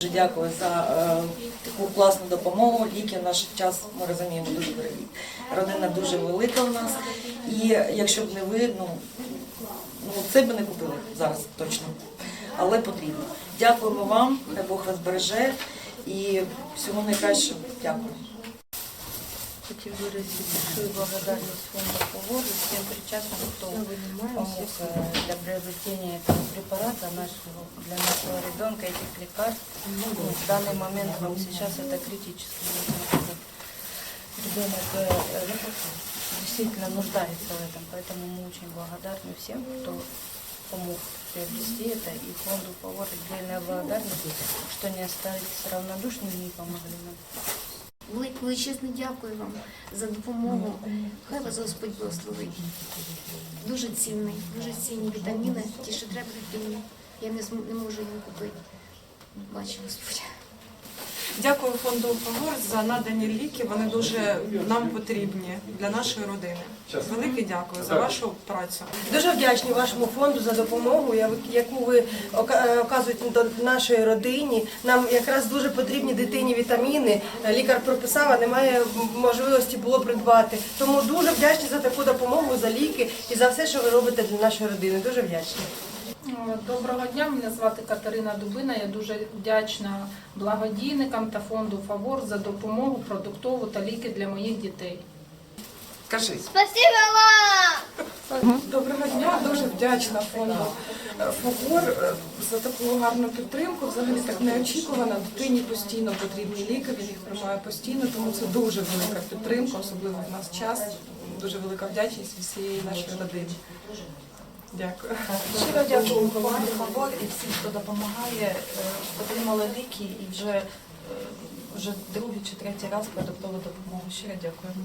Дуже дякую за е, таку класну допомогу. Ліки в наш час ми розуміємо дуже дорогі. Родина дуже велика в нас, і якщо б не ви, ну, ну це б не купили зараз точно, але потрібно. Дякуємо вам, хай Бог вас береже і всього найкращого. Дякую. Хочу выразить большую благодарность фонду «Повод» и всем причастным, кто помог э, для приобретения этого препарата нашего, для нашего ребенка, этих лекарств. Ну, в данный момент вам сейчас это критически нужно, ребенок э, действительно нуждается в этом. Поэтому мы очень благодарны всем, кто помог приобрести это. И фонду «Повод» отдельная благодарность, что не остались равнодушными и помогли нам. Велике величезне дякую вам за допомогу. Хай вас Господь благословить. Дуже цінний, дуже цінні вітаміни, ті, що треба. Я не, можу їм купити. Бачу, Господь. Дякую фонду «Фавор» за надані ліки. Вони дуже нам потрібні для нашої родини. Велике дякую за вашу працю. Дуже вдячні вашому фонду за допомогу, яку ви оказуєте нашої родині. Нам якраз дуже потрібні дитині вітаміни. Лікар прописав, а немає можливості було придбати. Тому дуже вдячні за таку допомогу, за ліки і за все, що ви робите для нашої родини. Дуже вдячні. Доброго дня, мене звати Катерина Дубина. Я дуже вдячна благодійникам та фонду Фавор за допомогу продуктову та ліки для моїх дітей. Кажи. Доброго дня, дуже вдячна фонду Фагор е, за таку гарну підтримку. Взагалі так неочікувано. Дитині постійно потрібні ліки, він їх приймає постійно, тому це дуже велика підтримка, особливо в нас час. Дуже велика вдячність всієї нашої родини. Дякую. Щиро дякую команді Фабор і всім, хто допомагає. Е, Отримали ліки і вже, е, вже другий чи третій раз продуктову допомогу. Щиро дякуємо.